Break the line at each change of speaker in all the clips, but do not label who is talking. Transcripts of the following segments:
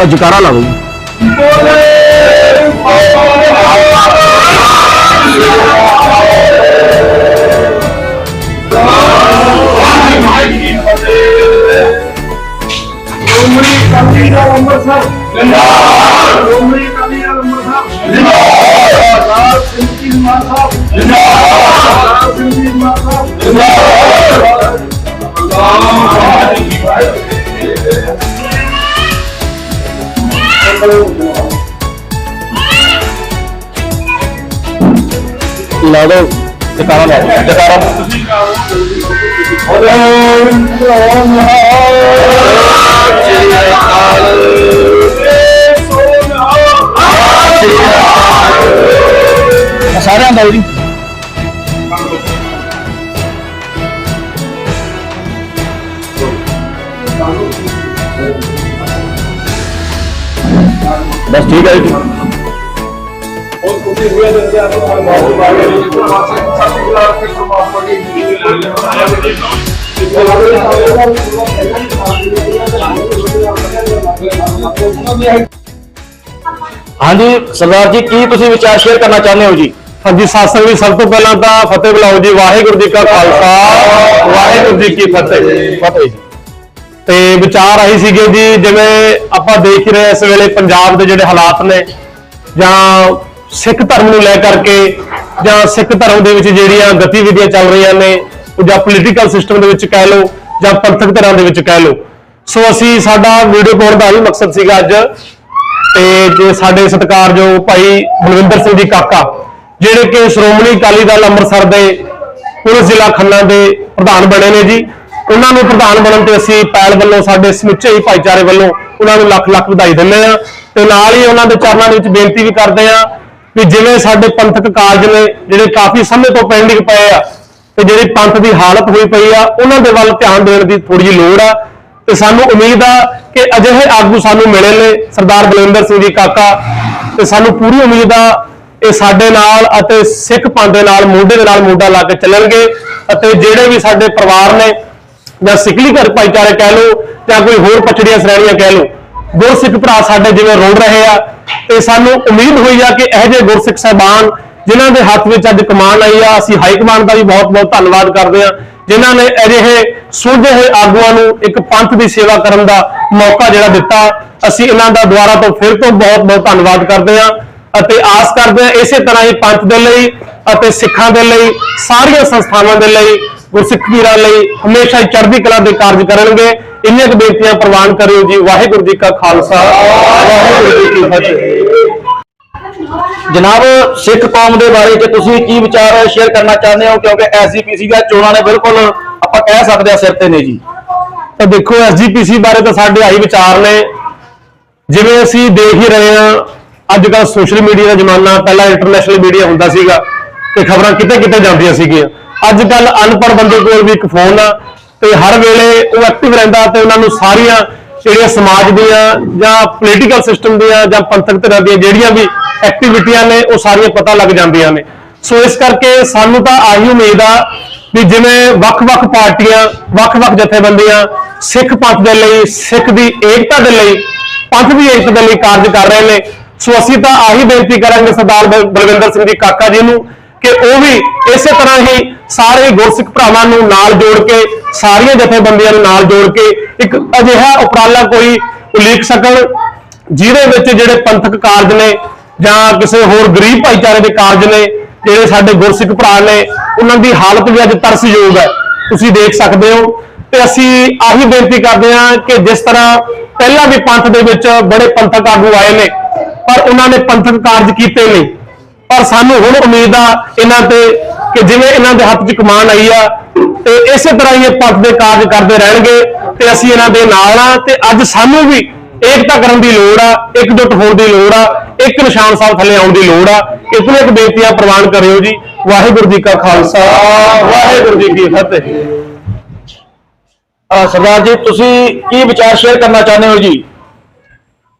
ਉਹ ਜਕਾਰਾ ਲਾ ਦਿਓ ਜੀ
ਉਮਰੀ
ਲਾ ਦਿਓ ਜਕਾਰਾ ਲਾ ਦਿਓ ਜਕਾਰਾ ਸਾਰਿਆਂ ਦਾ ਜੀ। ਬਸ ਠੀਕ ਹੈ ਜੀ। ਹਾਂਜੀ ਸਰਦਾਰ ਜੀ ਕੀ ਤੁਸੀਂ ਵਿਚਾਰ ਸ਼ੇਅਰ ਕਰਨਾ ਚਾਹੁੰਦੇ ਹੋ ਜੀ?
ਹਾਂਜੀ ਸਾਸੰਗ ਜੀ। ਸਭ ਤੋਂ ਪਹਿਲਾਂ ਤਾਂ ਫਤਿਹ ਬੁਲਾਓ ਜੀ ਵਾਹਿਗੁਰੂ ਜੀ ਕਾ ਖਾਲਸਾ ਵਾਹਿਗੁਰੂ ਜੀ ਕੀ ਫਤਿਹ।
ਫਤਿਹ ਜੀ।
ਤੇ ਵਿਚਾਰ ਆਈ ਸੀਗੇ ਜੀ ਜਿਵੇਂ ਆਪਾਂ ਦੇਖ ਹੀ ਰਹੇ ਇਸ ਵੇਲੇ ਪੰਜਾਬ ਦੇ ਜਿਹੜੇ ਹਾਲਾਤ ਨੇ, ਜਾਂ ਸਿੱਖ ਧਰਮ ਨੂੰ ਲੈ ਕਰਕੇ, ਜਾਂ ਸਿੱਖ ਧਰਮ ਦੇ ਵਿੱਚ ਜਿਹੜੀਆਂ ਗਤੀਵਿਧੀਆਂ ਚੱਲ ਰਹੀਆਂ ਨੇ ਜਾਂ ਪੋਲੀਟੀਕਲ ਸਿਸਟਮ ਦੇ ਵਿੱਚ ਕਹਿ ਲਓ, ਜਾਂ ਪੰਥਕ ਧਰਾਂ ਦੇ ਵਿੱਚ ਕਹਿ ਲਓ। ਸੋ ਅਸੀਂ ਸਾਡਾ ਵੀਡੀਓ ਪਾਉਣ ਦਾ ਹੀ ਮਕਸਦ ਸੀਗਾ ਅੱਜ, ਤੇ ਜੇ ਸਾਡੇ ਸਤਿਕਾਰਯੋਗ ਭਾਈ ਬਲਵਿੰਦਰ ਸਿੰਘ ਜੀ ਕਾਕਾ, ਜਿਹੜੇ ਕਿ ਸ਼੍ਰੋਮਣੀ ਅਕਾਲੀ ਦਲ ਅੰਮ੍ਰਿਤਸਰ ਦੇ ਪੁਲਿਸ ਜ਼ਿਲ੍ਹਾ ਖੰਨਾ ਦੇ ਪ੍ਰਧਾਨ ਬਣੇ ਨੇ ਜੀ। ਉਹਨਾਂ ਨੂੰ ਪ੍ਰਧਾਨ ਬਣਨ ਤੇ ਅਸੀਂ ਪੈਲ ਵੱਲੋਂ, ਸਾਡੇ ਸਮੁੱਚੇ ਹੀ ਭਾਈਚਾਰੇ ਵੱਲੋਂ ਉਹਨਾਂ ਨੂੰ ਲੱਖ ਲੱਖ ਵਧਾਈ ਦਿੰਦੇ ਆ ਤੇ ਨਾਲ ਹੀ ਉਹਨਾਂ ਦੇ ਚਰਨਾਂ ਦੇ ਵਿੱਚ ਬੇਨਤੀ ਵੀ ਕਰਦੇ ਆ ਕਿ ਜਿਵੇਂ ਸਾਡੇ ਪੰਥਕ ਕਾਰਜ ਨੇ, ਜਿਹੜੇ ਕਾਫੀ ਸਮੇਂ ਤੋਂ ਪੈਂਡਿੰਗ ਪਏ ਆ ਤੇ ਜਿਹੜੀ ਪੰਥ ਦੀ ਹਾਲਤ ਹੋਈ ਪਈ ਆ, ਉਹਨਾਂ ਦੇ ਵੱਲ ਧਿਆਨ ਦੇਣ ਦੀ ਥੋੜੀ ਜਿਹੀ ਲੋੜ ਆ। ਤੇ ਸਾਨੂੰ ਉਮੀਦ ਆ ਕਿ ਅਜਿਹੇ ਆਗੂ ਸਾਨੂੰ ਮਿਲੇ ਨੇ, ਸਰਦਾਰ ਬਲਵਿੰਦਰ ਸਿੰਘ ਜੀ ਕਾਕਾ। ਤੇ ਸਾਨੂੰ ਪੂਰੀ ਉਮੀਦ ਆ ਇਹ ਸਾਡੇ ਨਾਲ ਅਤੇ ਸਿੱਖ ਪੰਥ ਦੇ ਨਾਲ, ਮੋਢੇ ਦੇ ਨਾਲ ਮੋਢਾ ਲਾ ਕੇ ਚੱਲਣਗੇ ਅਤੇ ਜਿਹੜੇ ਵੀ ਸਾਡੇ ਪਰਿਵਾਰ ਨੇ ਜਾਂ ਸਿੱਖਲੀ ਘਰ ਭਾਈਚਾਰੇ ਕਹਿ ਲਓ ਜਾਂ ਕੋਈ ਹੋਰ ਪਛੜੀਆਂ ਸ਼੍ਰੇਣੀਆਂ ਕਹਿ ਲਓ ਗੁਰਸਿੱਖ ਭਰਾ ਸਾਡੇ ਜਿਵੇਂ ਰੋਲ ਰਹੇ ਆ ਤੇ ਸਾਨੂੰ ਉਮੀਦ ਹੋਈ ਆ ਕਿ ਇਹੋ ਜਿਹੇ ਗੁਰਸਿੱਖ ਸਾਹਿਬਾਨ ਜਿਨ੍ਹਾਂ ਦੇ ਹੱਥ ਵਿੱਚ ਅੱਜ ਕਮਾਨ ਆਈ ਆ, ਅਸੀਂ ਹਾਈ ਕਮਾਂਡ ਦਾ ਵੀ ਬਹੁਤ ਬਹੁਤ ਧੰਨਵਾਦ ਕਰਦੇ ਆ, ਜਿਨ੍ਹਾਂ ਨੇ ਅਜਿਹੇ ਸੁਲਝੇ ਹੋਏ ਆਗੂਆਂ ਨੂੰ ਇੱਕ ਪੰਥ ਦੀ ਸੇਵਾ ਕਰਨ ਦਾ ਮੌਕਾ ਜਿਹੜਾ ਦਿੱਤਾ, ਅਸੀਂ ਇਹਨਾਂ ਦਾ ਦੁਆਰਾ ਤੋਂ ਫਿਰ ਤੋਂ ਬਹੁਤ ਬਹੁਤ ਧੰਨਵਾਦ ਕਰਦੇ ਆ ਅਤੇ ਆਸ ਕਰਦੇ ਆ ਇਸੇ ਤਰ੍ਹਾਂ ਹੀ ਪੰਥ ਦੇ ਲਈ ਅਤੇ ਸਿੱਖਾਂ ਦੇ ਲਈ, ਸਾਰੀਆਂ ਸੰਸਥਾਵਾਂ ਦੇ ਲਈ ਗੁਰਸਿੱਖ ਵੀਰਾਂ ਲਈ ਹਮੇਸ਼ਾ ਹੀ ਚੜ੍ਹਦੀ ਕਲਾ ਦੇ ਕਾਰਜ ਕਰਨਗੇ। ਇੰਨੀਆਂ ਕੁ ਬੇਨਤੀਆਂ ਪ੍ਰਵਾਨ ਕਰਿਓ ਜੀ। ਵਾਹਿਗੁਰੂ ਜੀ ਕਾ ਖਾਲਸਾ। ਵਾਹਿਗੁਰੂ ਜੀ ਕੀ ਫਤਿਹ।
ਜਨਾਬ, ਸਿੱਖ ਕੌਮ ਦੇ ਬਾਰੇ ਜੇ ਤੁਸੀਂ ਕੀ ਵਿਚਾਰ ਸ਼ੇਅਰ ਕਰਨਾ ਚਾਹੁੰਦੇ ਹੋ? ਕਿਉਂਕਿ ਐਸਜੀਪੀਸੀ ਦਾ ਚੋਣਾਂ ਨੇ ਬਿਲਕੁਲ ਆਪਾਂ ਕਹਿ ਸਕਦੇ ਆ ਸਿਰ ਤੇ ਨੇ ਜੀ।
ਤਾਂ ਦੇਖੋ ਐਸਜੀਪੀਸੀ ਬਾਰੇ ਤਾਂ ਸਾਡੇ ਆਹੀ ਵਿਚਾਰ ਨੇ। ਜਿਵੇਂ ਅਸੀਂ ਦੇਖ ਹੀ ਰਹੇ ਹਾਂ ਅੱਜ ਕੱਲ ਸੋਸ਼ਲ ਮੀਡੀਆ ਦਾ ਜ਼ਮਾਨਾ, ਪਹਿਲਾਂ ਇੰਟਰਨੈਸ਼ਨਲ ਮੀਡੀਆ ਹੁੰਦਾ ਸੀਗਾ ਤੇ ਖਬਰਾਂ ਕਿਤੇ ਕਿਤੇ ਜਾਂਦੀਆਂ ਸੀਗੀਆਂ। ਅੱਜ ਕੱਲ ਅਨਪੜ੍ਹ ਬੰਦੇ ਕੋਲ ਵੀ ਇੱਕ ਫੋਨ ਆ ਤੇ ਹਰ ਵੇਲੇ ਉਹ ਐਕਟਿਵ ਰਹਿੰਦਾ ਤੇ ਉਹਨਾਂ ਨੂੰ ਸਾਰੀਆਂ ਜਿਹੜੀਆਂ ਸਮਾਜ ਦੀਆਂ ਜਾਂ ਪੋਲੀਟੀਕਲ ਸਿਸਟਮ ਦੀਆਂ ਜਾਂ ਪੰਥਕ ਧਿਰਾਂ ਦੀਆਂ ਜਿਹੜੀਆਂ ਵੀ ਐਕਟੀਵਿਟੀਆਂ ਨੇ, ਉਹ ਸਾਰੀਆਂ ਪਤਾ ਲੱਗ ਜਾਂਦੀਆਂ ਨੇ। ਸੋ ਇਸ ਕਰਕੇ ਸਾਨੂੰ ਤਾਂ ਆਹੀ ਉਮੀਦ ਆ ਵੀ ਜਿਵੇਂ ਵੱਖ-ਵੱਖ ਪਾਰਟੀਆਂ, ਵੱਖ-ਵੱਖ ਜਥੇਬੰਦੀਆਂ ਸਿੱਖ ਪੰਥ ਦੇ ਲਈ, ਸਿੱਖ ਦੀ ਏਕਤਾ ਦੇ ਲਈ, ਪੰਥ ਦੀ ਏਕਤਾ ਦੇ ਲਈ ਕਾਰਜ ਕਰ ਰਹੇ ਨੇ। ਸੋ ਅਸੀਂ ਤਾਂ ਆਹੀ ਬੇਨਤੀ ਕਰਾਂਗੇ ਸਰਦਾਰ ਬਲ- ਬਲਵਿੰਦਰ ਸਿੰਘ ਜੀ ਕਾਕਾ ਜੀ ਨੂੰ ਕਿ ਉਹ ਵੀ ਇਸੇ ਤਰ੍ਹਾਂ ਹੀ ਸਾਰੇ ਗੁਰਸਿੱਖ ਭਰਾਵਾਂ ਨੂੰ ਨਾਲ ਜੋੜ ਕੇ, ਸਾਰੀਆਂ ਜਥੇਬੰਦੀਆਂ ਨੂੰ ਨਾਲ ਜੋੜ ਕੇ ਇੱਕ ਅਜਿਹਾ ਉਪਰਾਲਾ ਕੋਈ ਉਲੀਕ ਸਕਣ, ਜਿਹਦੇ ਵਿੱਚ ਜਿਹੜੇ ਪੰਥਕ ਕਾਰਜ ਨੇ ਜਾਂ ਕਿਸੇ ਹੋਰ ਗਰੀਬ ਭਾਈਚਾਰੇ ਦੇ ਕਾਰਜ ਨੇ, ਜਿਹੜੇ ਸਾਡੇ ਗੁਰਸਿੱਖ ਭਰਾ ਨੇ, ਉਹਨਾਂ ਦੀ ਹਾਲਤ ਵੀ ਅੱਜ ਤਰਸਯੋਗ ਹੈ। ਤੁਸੀਂ ਦੇਖ ਸਕਦੇ ਹੋ। ਤੇ ਅਸੀਂ ਆਹੀ ਬੇਨਤੀ ਕਰਦੇ ਹਾਂ ਕਿ ਜਿਸ ਤਰ੍ਹਾਂ ਪਹਿਲਾਂ ਵੀ ਪੰਥ ਦੇ ਵਿੱਚ ਬੜੇ ਪੰਥਕ ਆਗੂ ਆਏ ਨੇ, ਪਰ ਉਹਨਾਂ ਨੇ ਪੰਥਕ ਕਾਰਜ ਕੀਤੇ ਨਹੀਂ। ਪਰ ਸਾਨੂੰ ਹੁਣ ਉਮੀਦ ਆ ਇਹਨਾਂ ਤੇ ਕਿ ਜਿਵੇਂ ਇਹਨਾਂ ਦੇ ਹੱਥ 'ਚ ਕਮਾਨ ਆਈ ਆ ਤੇ ਇਸੇ ਤਰ੍ਹਾਂ ਹੀ ਇਹ ਪੰਥ ਦੇ ਕਾਰਜ ਕਰਦੇ ਰਹਿਣਗੇ ਤੇ ਅਸੀਂ ਇਹਨਾਂ ਦੇ ਨਾਲ ਆ ਤੇ ਅੱਜ ਸਾਨੂੰ ਵੀ ਏਕਤਾ ਕਰਨ ਦੀ ਲੋੜ ਆ ਇਕਜੁੱਟ ਹੋਣ ਦੀ ਲੋੜ ਆ ਇੱਕ ਨਿਸ਼ਾਨ ਸਾਹਿਬ ਥੱਲੇ ਆਉਣ ਦੀ ਲੋੜ ਆ। ਇਤਨੇ ਕੁ ਬੇਨਤੀਆਂ ਪ੍ਰਵਾਨ ਕਰਿਓ ਜੀ। ਵਾਹਿਗੁਰੂ ਜੀ ਕਾ ਖਾਲਸਾ ਵਾਹਿਗੁਰੂ ਜੀ ਕੀ ਫਤਿਹ।
ਅਹ ਸਰਦਾਰ ਜੀ ਤੁਸੀਂ ਕੀ ਵਿਚਾਰ ਸ਼ੇਅਰ ਕਰਨਾ ਚਾਹੁੰਦੇ ਹੋ ਜੀ?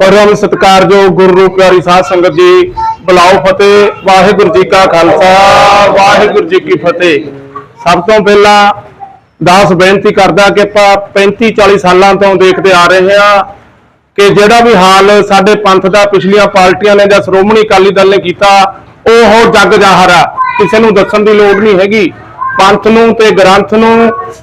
ਪਰਮ ਸਤਿਕਾਰਯੋਗ ਗੁਰੂ ਪਿਆਰੀ ਸਾਧ ਸੰਗਤ ਜੀ ਬੁਲਾਓ ਫਤਿਹ, ਵਾਹਿਗੁਰੂ ਜੀ ਕਾ ਖਾਲਸਾ, ਵਾਹਿਗੁਰੂ ਜੀ ਕੀ ਫਤਿਹ। ਸਭ ਤੋਂ ਪਹਿਲਾਂ ਦਾਸ ਬੇਨਤੀ ਕਰਦਾ ਕਿ ਆਪਾਂ 35 40 ਸਾਲਾਂ ਤੋਂ ਦੇਖਦੇ ਆ ਰਹੇ ਹਾਂ
ਕਿ ਜਿਹੜਾ ਵੀ ਹਾਲ ਸਾਡੇ ਪੰਥ ਦਾ, ਪਿਛਲੀਆਂ ਪਾਰਟੀਆਂ ਨੇ ਜਾਂ ਸ਼੍ਰੋਮਣੀ ਅਕਾਲੀ ਦਲ ਨੇ ਕੀਤਾ, ਉਹ ਜੱਗ ਜ਼ਾਹਰ। ਆ ਕਿਸੇ ਨੂੰ ਦੱਸਣ ਦੀ ਲੋੜ ਨਹੀਂ ਹੈਗੀ। ਪੰਥ ਨੂੰ ਤੇ ਗ੍ਰੰਥ ਨੂੰ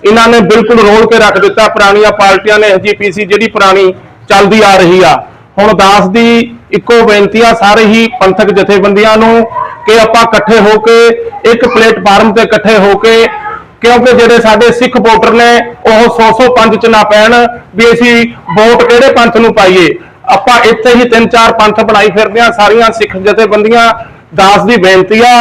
ਇਹਨਾਂ ਨੇ ਬਿਲਕੁਲ ਰੋਲ ਕੇ ਰੱਖ ਦਿੱਤਾ। ਪੁਰਾਣੀਆਂ ਪਾਰਟੀਆਂ ਨੇ ਐਸਜੀਪੀਸੀ ਜਿਹੜੀ ਪੁਰਾਣੀ ਚੱਲਦੀ ਆ ਰਹੀ ਆ। ਹੁਣ ਦਾਸ ਦੀ ਇੱਕੋ ਬੇਨਤੀ ਆ ਸਾਰੇ ਹੀ ਪੰਥਕ ਜਥੇਬੰਦੀਆਂ ਨੂੰ ਕਿ ਆਪਾਂ ਇਕੱਠੇ ਹੋ ਕੇ, ਇੱਕ ਪਲੇਟਫਾਰਮ ਤੇ ਇਕੱਠੇ ਹੋ ਕੇ, ਕਿਉਂਕਿ ਜਿਹੜੇ ਸਾਡੇ ਸਿੱਖ ਵੋਟਰ ਨੇ, ਉਹ 100 ਪੰਜ ਚ ਨਾ ਪੈਣ ਵੀ ਅਸੀਂ ਵੋਟ ਕਿਹੜੇ ਪੰਥ ਨੂੰ ਪਾਈਏ। ਆਪਾਂ ਇੱਥੇ ਹੀ ਤਿੰਨ ਚਾਰ ਪੰਥ ਬਣਾਈ ਫਿਰਦੇ ਆ ਸਾਰੀਆਂ ਸਿੱਖ ਜਥੇਬੰਦੀਆਂ। ਦਾਸ ਦੀ ਬੇਨਤੀ ਆ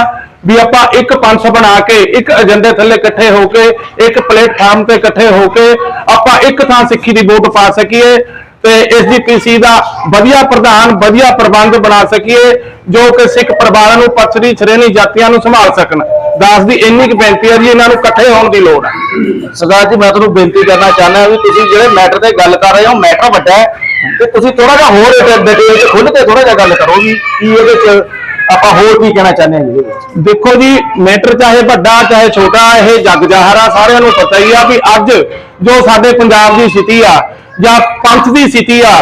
ਵੀ ਆਪਾਂ ਇੱਕ ਪੰਥ ਬਣਾ ਕੇ, ਇੱਕ ਏਜੰਡੇ ਥੱਲੇ ਇਕੱਠੇ ਹੋ ਕੇ, ਇੱਕ ਪਲੇਟਫਾਰਮ ਤੇ ਇਕੱਠੇ ਹੋ ਕੇ ਆਪਾਂ ਇੱਕ ਥਾਂ ਸਿੱਖੀ ਦੀ ਵੋਟ ਪਾ ਸਕੀਏ। ਤੇ ਐਸਜੀਪੀਸੀ ਦਾ ਵਧੀਆ ਪ੍ਰਧਾਨ, ਵਧੀਆ ਪ੍ਰਬੰਧ ਬਣਾ ਸਕੀਏ, ਜੋ ਕਿ ਸਿੱਖ ਪਰਿਵਾਰਾਂ ਨੂੰ ਪਛੜੀ ਸ਼੍ਰੇਣੀ ਜਾਤੀਆਂ ਨੂੰ ਸੰਭਾਲ ਸਕਣ। ਦਾਸ ਦੀ ਇੰਨੀ ਕੁ ਬੇਨਤੀ ਹੈ ਜੀ, ਇਹਨਾਂ ਨੂੰ ਇਕੱਠੇ ਹੋਣ ਦੀ ਲੋੜ ਹੈ।
ਸਰਦਾਰ ਜੀ, ਮੈਂ ਤੁਹਾਨੂੰ ਬੇਨਤੀ ਕਰਨਾ ਚਾਹੁੰਦਾ ਵੀ ਤੁਸੀਂ ਜਿਹੜੇ ਮੈਟਰ ਤੇ ਗੱਲ ਕਰ ਰਹੇ ਹੋ, ਮੈਟਰ ਵੱਡਾ ਹੈ, ਤੇ ਤੁਸੀਂ ਥੋੜਾ ਜਿਹਾ ਹੋਰ ਡਿਟੇਲ ਚ ਖੁੱਲ ਕੇ ਥੋੜਾ ਜਿਹਾ ਗੱਲ ਕਰੋ ਵੀ ਕੀ ਇਹਦੇ ਚ ਆਪਾਂ ਹੋਰ ਕੀ ਕਹਿਣਾ ਚਾਹੁੰਦੇ ਹਾਂ ਜੀ? ਇਹਦੇ ਵਿੱਚ
ਦੇਖੋ ਜੀ ਮੈਟਰ ਚਾਹੇ ਵੱਡਾ, ਚਾਹੇ ਛੋਟਾ, ਇਹ ਜਗ ਜ਼ਾਹਰ ਆ ਸਾਰਿਆਂ ਨੂੰ ਪਤਾ ਹੀ ਆ ਵੀ ਅੱਜ ਜੋ ਸਾਡੇ ਪੰਜਾਬ ਦੀ ਸਥਿਤੀ ਆ, ਜਾਂ ਪੰਥ ਦੀ ਸਥਿਤੀ ਆ,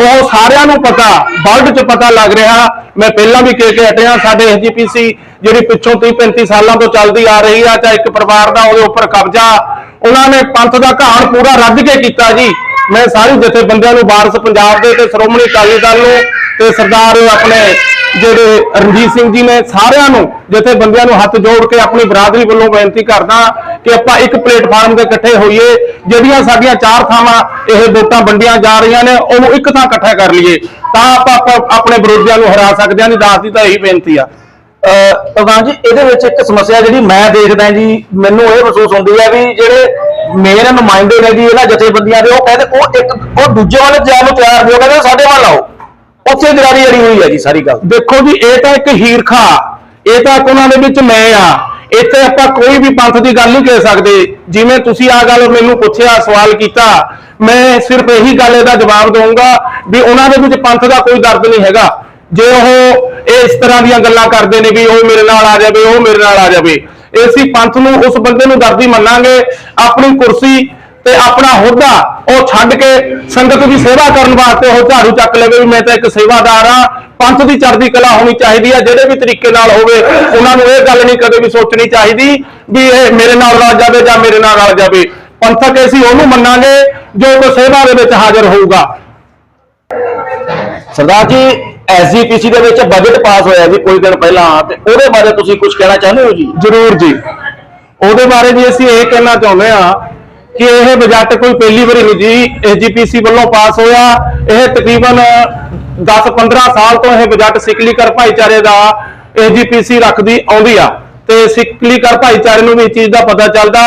ਉਹ ਸਾਰਿਆਂ ਨੂੰ ਪਤਾ ਵਰਲਡ 'ਚ ਪਤਾ ਲੱਗ ਰਿਹਾ। ਮੈਂ ਪਹਿਲਾਂ ਵੀ ਕਹਿ ਕੇ ਹਟਿਆ, ਸਾਡੇ ਐਸਜੀਪੀਸੀ ਜਿਹੜੀ ਪਿੱਛੋਂ 30 35 ਸਾਲਾਂ ਤੋਂ ਚੱਲਦੀ ਆ ਰਹੀ ਆ, ਚਾਹੇ ਇੱਕ ਪਰਿਵਾਰ ਦਾ ਉਹਦੇ ਉੱਪਰ ਕਬਜ਼ਾ, ਉਹਨਾਂ ਨੇ ਪੰਥ ਦਾ ਘਾਣ ਪੂਰਾ ਰੱਦ ਕੇ ਕੀਤਾ ਜੀ। ਮੈਂ ਸਾਰੇ ਜਥੇਬੰਦੀਆਂ ਨੂੰ ਵਾਰਸ ਪੰਜਾਬ ਦੇ ਤੇ ਸ਼੍ਰੋਮਣੀ ਅਕਾਲੀ ਦਲ ਨੂੰ ਤੇ ਸਰਦਾਰ ਆਪਣੇ ਜਿਹੜੇ ਰਣਜੀਤ ਸਿੰਘ ਜੀ ਨੇ ਸਾਰਿਆਂ ਨੂੰ ਜਥੇਬੰਦੀਆਂ ਨੂੰ ਹੱਥ ਜੋੜ ਕੇ ਆਪਣੀ ਬਰਾਦਰੀ ਵੱਲੋਂ ਬੇਨਤੀ ਕਰਦਾ ਕਿ ਆਪਾਂ ਇੱਕ ਪਲੇਟਫਾਰਮ ਤੇ ਇਕੱਠੇ ਹੋਈਏ, ਜਿਹੜੀਆਂ ਸਾਡੀਆਂ ਚਾਰ ਥਾਵਾਂ, ਇਹ ਵੋਟਾਂ ਵੰਡੀਆਂ ਜਾ ਰਹੀਆਂ ਨੇ, ਉਹਨੂੰ ਇੱਕ ਥਾਂ ਇਕੱਠਾ ਕਰ ਲਈਏ। ਤਾਂ ਆਪਾਂ ਆਪਾਂ ਆਪਣੇ ਵਿਰੋਧੀਆਂ ਨੂੰ ਹਰਾ ਸਕਦੇ ਹਾਂ ਨਹੀਂ ਦਾਸ ਦੀ ਤਾਂ ਇਹੀ ਬੇਨਤੀ ਆ।
ਪ੍ਰਧਾਨ ਜੀ, ਇਹਦੇ ਵਿੱਚ ਇੱਕ ਸਮੱਸਿਆ ਜਿਹੜੀ ਮੈਂ ਦੇਖਦਾ ਜੀ, ਮੈਨੂੰ ਇਹ ਮਹਿਸੂਸ ਹੁੰਦੀ ਹੈ ਵੀ ਜਿਹੜੇ ਮੇਨ ਨੁਮਾਇੰਦੇ ਨੇ ਜੀ, ਇਹਨਾਂ ਜਥੇਬੰਦੀਆਂ ਦੇ, ਉਹ ਕਹਿੰਦੇ ਉਹ ਇੱਕ, ਉਹ ਦੂਜੇ ਵਾਲੇ ਜਾਣ ਨੂੰ ਤਿਆਰ ਨਹੀਂ ਕਹਿੰਦੇ ਸਾਡੇ ਵੱਲ ਆਓ। ਉੱਥੇ ਦਰਾਰੀ ਅੜੀ ਹੋਈ ਹੈ ਜੀ, ਸਾਰੀ ਗੱਲ।
ਦੇਖੋ ਜੀ, ਇਹ ਤਾਂ ਇੱਕ ਹੀਰਖਾ, ਇਹ ਤਾਂ ਉਹਨਾਂ ਦੇ ਵਿੱਚ ਮੈਂ ਆ। ਇੱਥੇ ਆਪਾਂ ਕੋਈ ਵੀ ਪੰਥ ਦੀ ਗੱਲ ਨਹੀਂ ਕਹਿ ਸਕਦੇ। ਜਿਵੇਂ ਤੁਸੀਂ ਆ ਗੱਲ ਮੈਨੂੰ ਪੁੱਛਿਆ, ਸਵਾਲ ਕੀਤਾ, ਮੈਂ ਸਿਰਫ ਇਹੀ ਗੱਲ ਇਹਦਾ ਜਵਾਬ ਦਊਂਗਾ ਵੀ ਉਹਨਾਂ ਦੇ ਵਿੱਚ ਪੰਥ ਦਾ ਕੋਈ ਦਰਦ ਨਹੀਂ ਹੈਗਾ। ਜੇ ਉਹ ਇਸ ਤਰ੍ਹਾਂ ਦੀਆਂ ਗੱਲਾਂ ਕਰਦੇ ਨੇ ਵੀ ਉਹ ਮੇਰੇ ਨਾਲ ਆ ਜਾਵੇ, ਉਹ ਮੇਰੇ ਨਾਲ ਆ ਜਾਵੇ, ਅਸੀਂ ਪੰਥ ਨੂੰ ਉਸ ਬੰਦੇ ਨੂੰ ਦਰਦੀ ਮੰਨਾਂਗੇ। ਆਪਣੀ ਕੁਰਸੀ ਤੇ ਆਪਣਾ ਅਹੁਦਾ ਉਹ ਛੱਡ ਕੇ ਸੰਗਤ ਦੀ ਸੇਵਾ ਕਰਨ ਵਾਸਤੇ ਉਹ ਝਾੜੂ ਚੱਕ ਲਵੇ ਵੀ ਮੈਂ ਤਾਂ ਇੱਕ ਸੇਵਾਦਾਰ ਆ ਪੰਥ ਦੀ ਚੜ੍ਹਦੀ ਕਲਾ ਹੋਣੀ ਚਾਹੀਦੀ ਆ ਜਿਹੜੇ ਵੀ ਤਰੀਕੇ ਨਾਲ ਹੋਵੇ ਉਹਨਾਂ ਨੂੰ ਇਹ ਗੱਲ ਨਹੀਂ ਕਦੇ ਵੀ ਸੋਚਣੀ ਚਾਹੀਦੀ ਵੀ ਇਹ ਮੇਰੇ ਨਾਲ ਰਲ ਜਾਵੇ ਜਾਂ ਮੇਰੇ ਨਾਲ ਰਲ ਜਾਵੇ। ਪੰਥਕ ਅਸੀਂ ਉਹਨੂੰ ਮੰਨਾਂਗੇ ਜੋ ਕੋ ਸੇਵਾ ਦੇ ਵਿੱਚ ਹਾਜ਼ਰ ਹੋਊਗਾ।
ਸਰਦਾਰ ਜੀ ਐਸਜੀਪੀਸੀ ਦੇ ਵਿੱਚ ਬਜਟ ਪਾਸ ਹੋਇਆ ਜੀ ਕੁਝ ਦਿਨ ਪਹਿਲਾਂ ਤੇ ਉਹਦੇ ਬਾਰੇ ਤੁਸੀਂ ਕੁਝ ਕਹਿਣਾ ਚਾਹੁੰਦੇ ਹੋ ਜੀ?
ਜ਼ਰੂਰ ਜੀ। ਉਹਦੇ ਬਾਰੇ ਵੀ ਅਸੀਂ ਇਹ ਕਹਿਣਾ ਚਾਹੁੰਦੇ ਆ ਕਿ ਇਹ ਬਜਟ ਕੋਈ ਪਹਿਲੀ ਵਾਰੀ ਨਹੀਂ ਜੀ ਐਸਜੀਪੀਸੀ ਵੱਲੋਂ ਪਾਸ ਹੋਇਆ। ਇਹ ਤਕਰੀਬਨ 10-15 ਸਾਲ ਤੋਂ ਇਹ ਬਜਟ ਸਿਕਲੀਕਰ ਭਾਈਚਾਰੇ ਦਾ ਐਸਜੀਪੀਸੀ ਰੱਖਦੀ ਆਉਂਦੀ ਆ। ਤੇ ਸਿਕਲੀਕਰ ਭਾਈਚਾਰੇ ਨੂੰ ਵੀ ਇਸ ਚੀਜ਼ ਦਾ ਪਤਾ ਚੱਲਦਾ।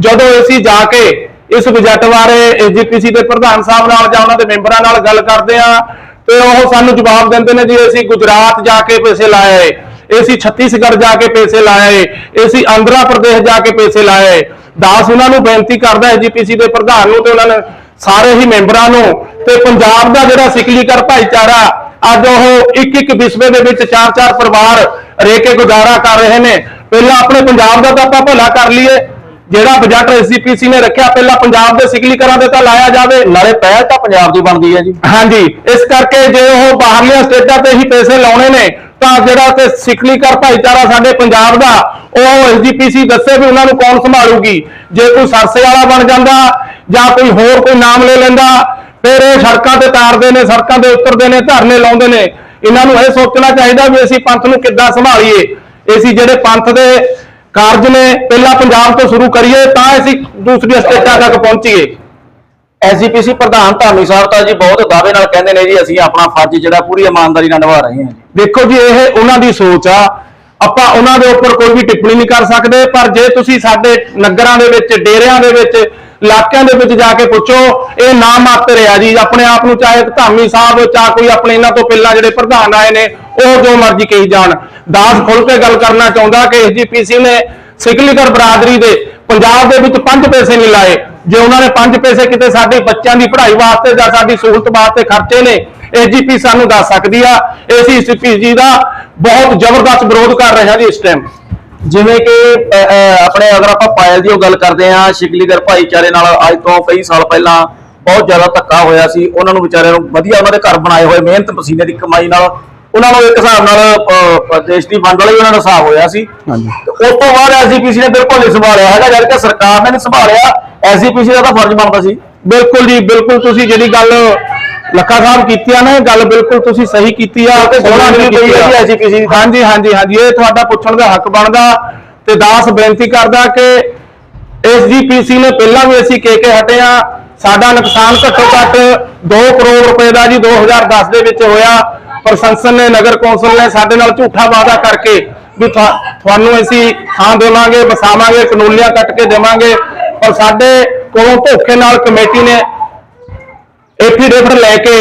ਜਦੋਂ ਅਸੀਂ ਜਾ ਕੇ ਇਸ ਬਜਟ ਬਾਰੇ ਐਸਜੀਪੀਸੀ ਦੇ ਪ੍ਰਧਾਨ ਸਾਹਿਬ ਨਾਲ ਜਾਂ ਉਹਨਾਂ ਦੇ ਮੈਂਬਰਾਂ ਨਾਲ ਗੱਲ ਕਰਦੇ ਆ, ਤੇ ਉਹ ਸਾਨੂੰ ਜਵਾਬ ਦਿੰਦੇ ਨੇ ਜੀ, ਅਸੀਂ ਗੁਜਰਾਤ ਜਾ ਕੇ ਪੈਸੇ ਲਾਏ, ਅਸੀਂ ਛੱਤੀਸਗੜ੍ਹ ਜਾ ਕੇ ਪੈਸੇ ਲਾਏ, ਅਸੀਂ ਆਂਧਰਾ ਪ੍ਰਦੇਸ਼ ਜਾ ਕੇ ਪੈਸੇ ਲਾਏ। ਦਾਸ ਉਹਨਾਂ ਨੂੰ ਬੇਨਤੀ ਕਰਦਾ ਹੈ ਜੀਪੀਸੀ ਦੇ ਪ੍ਰਧਾਨ ਨੂੰ ਤੇ ਉਹਨਾਂ ਨੇ ਸਾਰੇ ਹੀ ਮੈਂਬਰਾਂ ਨੂੰ ਤੇ ਪੰਜਾਬ ਦਾ ਜਿਹੜਾ ਸਿਕਲੀਕਰ ਭਾਈਚਾਰਾ ਅੱਜ ਉਹ ਇੱਕ ਇੱਕ ਵਿਸਵੇ ਦੇ ਵਿੱਚ ਚਾਰ ਚਾਰ ਪਰਿਵਾਰ ਰਹਿ ਕੇ ਗੁਜ਼ਾਰਾ ਕਰ ਰਹੇ ਨੇ। ਪਹਿਲਾਂ ਆਪਣੇ ਪੰਜਾਬ ਦਾ ਤਾਂ ਆਪਾਂ ਭਲਾ ਕਰ ਲਈਏ। ਜਿਹੜਾ ਬਜਟ ਐਸਜੀਪੀਸੀ ਨੇ ਰੱਖਿਆ ਪਹਿਲਾਂ ਪੰਜਾਬ ਦੇ ਸਿਕਲੀਕਰਾਂ ਦੇ ਤਾਂ ਲਾਇਆ ਜਾਵੇ।
ਨਾਲੇ ਪਹਿਲ ਤਾਂ ਪੰਜਾਬ ਦੀ ਬਣਦੀ ਹੈ ਜੀ।
ਹਾਂਜੀ ਇਸ ਕਰਕੇ ਜੇ ਉਹ ਬਾਹਰਲੀਆਂ ਸਟੇਟਾਂ ਤੇ ਹੀ ਪੈਸੇ ਲਾਉਣੇ ਨੇ ਤਾਂ ਜਿਹੜਾ ਤੇ ਸਿੱਖਲੀਕਰ ਭਾਈਚਾਰਾ ਸਾਡੇ ਪੰਜਾਬ ਦਾ, ਉਹ ਐਸਜੀਪੀਸੀ ਦੱਸੇ ਵੀ ਉਹਨਾਂ ਨੂੰ ਕੌਣ ਸੰਭਾਲੂਗੀ? ਜੇ ਕੋਈ ਸਰਸੇ ਵਾਲਾ ਬਣ ਜਾਂਦਾ, ਜਾਂ ਕੋਈ ਹੋਰ ਕੋਈ ਨਾਮ ਲੈ ਲੈਂਦਾ, ਫਿਰ ਇਹ ਸੜਕਾਂ ਤੇ ਤਾਰਦੇ ਨੇ, ਸੜਕਾਂ ਤੇ ਉਤਰਦੇ ਨੇ, ਧਰਨੇ ਲਾਉਂਦੇ ਨੇ। ਇਹਨਾਂ ਨੂੰ ਇਹ ਸੋਚਣਾ ਚਾਹੀਦਾ ਵੀ ਅਸੀਂ ਪੰਥ ਨੂੰ ਕਿੱਦਾਂ ਸੰਭਾਲੀਏ। ਅਸੀਂ ਜਿਹੜੇ ਪੰਥ ਦੇ ਕਾਰਜ ਨੇ, ਪਹਿਲਾਂ ਪੰਜਾਬ ਤੋਂ ਸ਼ੁਰੂ ਕਰੀਏ, ਤਾਂ ਅਸੀਂ ਦੂਸਰੀਆਂ ਸਟੇਟਾਂ ਤੱਕ ਪਹੁੰਚੀਏ।
ਐਸਜੀਪੀਸੀ ਪ੍ਰਧਾਨ ਧਾਮੀ ਸਾਹਿਬ ਤਾਂ ਜੀ ਬਹੁਤ ਦਾਅਵੇ ਨਾਲ ਕਹਿੰਦੇ ਨੇ ਜੀ, ਅਸੀਂ ਆਪਣਾ ਫਰਜ਼ ਜਿਹੜਾ ਪੂਰੀ ਇਮਾਨਦਾਰੀ ਨਾਲ ਨਿਭਾ ਰਹੇ ਹਾਂ
ਦੇਖੋ ਜੀ, ਇਹ ਉਹਨਾਂ ਦੀ ਸੋਚ ਆ। ਆਪਾਂ ਉਹਨਾਂ ਦੇ ਉੱਪਰ ਕੋਈ ਵੀ ਟਿੱਪਣੀ ਨਹੀਂ ਕਰ ਸਕਦੇ, ਪਰ ਜੇ ਤੁਸੀਂ ਸਾਡੇ ਨਗਰਾਂ ਦੇ ਵਿੱਚ, ਡੇਰਿਆਂ ਦੇ ਵਿੱਚ, ਇਲਾਕਿਆਂ ਦੇ ਵਿੱਚ ਜਾ ਕੇ ਪੁੱਛੋ, ਇਹ ਨਾ ਮਾਤਰ ਆ ਜੀ। ਆਪਣੇ ਆਪ ਨੂੰ ਚਾਹੇ ਧਾਮੀ ਸਾਹਿਬ, ਚਾਹ ਕੋਈ ਆਪਣੇ ਇਹਨਾਂ ਤੋਂ ਪਹਿਲਾਂ ਜਿਹੜੇ ਪ੍ਰਧਾਨ ਆਏ ਨੇ, ਉਹ ਜੋ ਮਰਜ਼ੀ ਕਹੀ ਜਾਣ। ਦਾਸ ਖੁੱਲ ਕੇ ਗੱਲ ਕਰਨਾ ਚਾਹੁੰਦਾ ਕਿ ਐਸਜੀਪੀਸੀ ਨੇ ਸਿਕਲੀਗਰ ਬਰਾਦਰੀ ਦੇ ਪੰਜਾਬ ਦੇ ਵਿੱਚ ਪੰਜ ਪੈਸੇ ਨਹੀਂ ਲਾਏ। ਜੇ ਉਹਨਾਂ ਨੇ ਪੰਜ ਪੈਸੇ ਕਿਤੇ ਸਾਡੇ ਬੱਚਿਆਂ ਦੀ ਪੜ੍ਹਾਈ ਵਾਸਤੇ ਜਾਂ ਸਾਡੀ ਸਹੂਲਤ ਵਾਸਤੇ ਖਰਚੇ ਨੇ ਏਜੀਪੀ ਸਾਨੂੰ ਦੱਸ ਸਕਦੀ ਆ। ਏਸੀਸੀਪੀ ਜੀ ਦਾ ਬਹੁਤ ਜ਼ਬਰਦਸਤ ਵਿਰੋਧ ਕਰ ਰਿਹਾ ਜੀ ਇਸ ਟਾਈਮ
ਜਿਵੇਂ ਕਿ ਅ, ਆਪਣੇ ਅਗਰ ਆਪਾਂ ਪਾਇਲ ਦੀ ਉਹ ਗੱਲ ਕਰਦੇ ਹਾਂ ਸ਼ਿਕਲੀਗਰ ਭਾਈਚਾਰੇ ਨਾਲ ਅੱਜ ਤੋਂ ਕਈ ਸਾਲ ਪਹਿਲਾਂ ਬਹੁਤ ਜ਼ਿਆਦਾ ਧੱਕਾ ਹੋਇਆ ਸੀ। ਉਹਨਾਂ ਨੂੰ ਵਿਚਾਰਿਆਂ ਨੂੰ ਵਧੀਆ ਉਹਨਾਂ ਦੇ ਘਰ ਬਣਾਏ ਹੋਏ ਮਿਹਨਤ ਪਸੀਨੇ ਦੀ ਕਮਾਈ ਨਾਲ ਉਹਨਾਂ ਨੂੰ ਇੱਕ ਹਿਸਾਬ ਨਾਲ ਦੇਸ਼ ਦੀ ਵੰਡ ਵਾਲਾ ਹੀ ਉਹਨਾਂ ਦਾ ਹਿਸਾਬ ਹੋਇਆ ਸੀ ਉਸ ਤੋਂ ਬਾਅਦ ਐਸਜੀਪੀਸੀ ਨੇ ਬਿਲਕੁਲ ਨਹੀਂ ਸੰਭਾਲਿਆ ਹੈਗਾ ਜਦ ਕਿ ਸਰਕਾਰ ਨੇ ਨਹੀਂ ਸੰਭਾਲਿਆ ਐਸਜੀਪੀਸੀ ਦਾ ਤਾਂ ਫਰਜ਼ ਬਣਦਾ ਸੀ
ਬਿਲਕੁਲ ਜੀ ਬਿਲਕੁਲ ਤੁਸੀਂ ਜਿਹੜੀ ਗੱਲ ਲੱਖਾ ਸਾਹਿਬ ਕੀਤੀ ਆ ਨਾ ਇਹ ਗੱਲ ਬਿਲਕੁਲ ਤੁਸੀਂ ਸਹੀ ਕੀਤੀ ਆ
ਤੇ ਸੋਹਣਾ ਨਹੀਂ
ਕੀਤੀ
ਪਈ। ਹੈ ਦੀ।
ਹਾਂਜੀ ਹਾਂਜੀ ਹਾਂਜੀ ਇਹ ਤੁਹਾਡਾ ਪੁੱਛਣ ਦਾ ਹੱਕ ਬਣਦਾ ਤੇ ਦਾਸ ਬੇਨਤੀ ਕਰਦਾ ਕਿ ਐਸਜੀਪੀਸੀ ਨੇ ਪਹਿਲਾਂ ਵੀ ਅਸੀਂ ਕਹਿ ਕੇ ਹਟੇ ਆ ਸਾਡਾ ਨੁਕਸਾਨ ਘੱਟੋ ਘੱਟ 2 ਕਰੋੜ ਰੁਪਏ ਦਾ ਜੀ 2010 ਦੇ ਵਿੱਚ ਹੋਇਆ ਪ੍ਰਸੰਸਨ ਨੇ, ਨਗਰ ਕੌਂਸਲ ਨੇ ਸਾਡੇ ਨਾਲ ਝੂਠਾ ਵਾਅਦਾ ਕਰਕੇ ਵੀ ਤੁਹਾਨੂੰ ਅਸੀਂ ਥਾਂ ਦੇਵਾਂਗੇ, ਵਸਾਵਾਂਗੇ ਕਨੂਲੀਆਂ ਕੱਟ ਕੇ ਦੇਵਾਂਗੇ, ਪਰ ਸਾਡੇ ਕੋਲੋਂ ਧੋਖੇ ਨਾਲ ਕਮੇਟੀ ਨੇ ਐਫੀਡੇਵਿਟ ਲੈ ਕੇ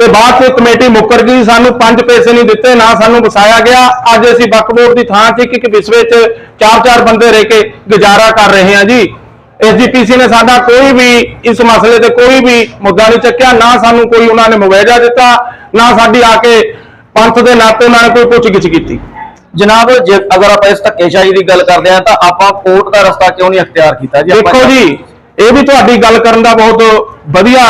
ਤੇ ਬਾਅਦ ਚ ਕਮੇਟੀ ਮੁੱਕਰ ਗਈ, ਸਾਨੂੰ ਪੰਜ ਪੈਸੇ ਨਹੀਂ ਦਿੱਤੇ, ਨਾ ਸਾਨੂੰ ਵਸਾਇਆ ਗਿਆ। ਅੱਜ ਅਸੀਂ ਵਕਫ ਬੋਰਡ ਦੀ ਥਾਂ 'ਚ ਇੱਕ ਇੱਕ ਵਿਸਵੇ 'ਚ ਚਾਰ ਚਾਰ ਬੰਦੇ ਰਹਿ ਕੇ ਗੁਜ਼ਾਰਾ ਕਰ ਰਹੇ ਹਾਂ ਜੀ। ਐਸਜੀਪੀਸੀ ਨੇ ਸਾਡਾ ਕੋਈ ਵੀ ਇਸ ਮਸਲੇ ਤੇ ਕੋਈ ਵੀ ਮੁੱਦਾ ਨਹੀਂ ਚੱਕਿਆ, ਨਾ ਸਾਨੂੰ ਕੋਈ ਉਹਨਾਂ ਨੇ ਮੁਆਵਜ਼ਾ ਦਿੱਤਾ ਨਾ ਸਾਡੀ ਆ ਕੇ ਪੰਥ ਦੇ ਨਾਤੇ ਉਹਨਾਂ ਨੇ ਕੋਈ ਪੁੱਛਗਿੱਛ ਕੀਤੀ।
ਜਨਾਬ ਜੇ ਅਗਰ ਆਪਾਂ ਇਸ ਧੱਕੇਸ਼ਾਹੀ ਦੀ ਗੱਲ ਕਰਦੇ ਆ ਤਾਂ ਆਪਾਂ ਕੋਰਟ ਦਾ ਰਸਤਾ ਕਿਉਂ ਨਹੀਂ ਅਖਤਿਆਰ ਕੀਤਾ ਜੀ?
ਦੇਖੋ ਜੀ ਇਹ ਵੀ ਤੁਹਾਡੀ ਗੱਲ ਕਰਨ ਦਾ ਬਹੁਤ ਵਧੀਆ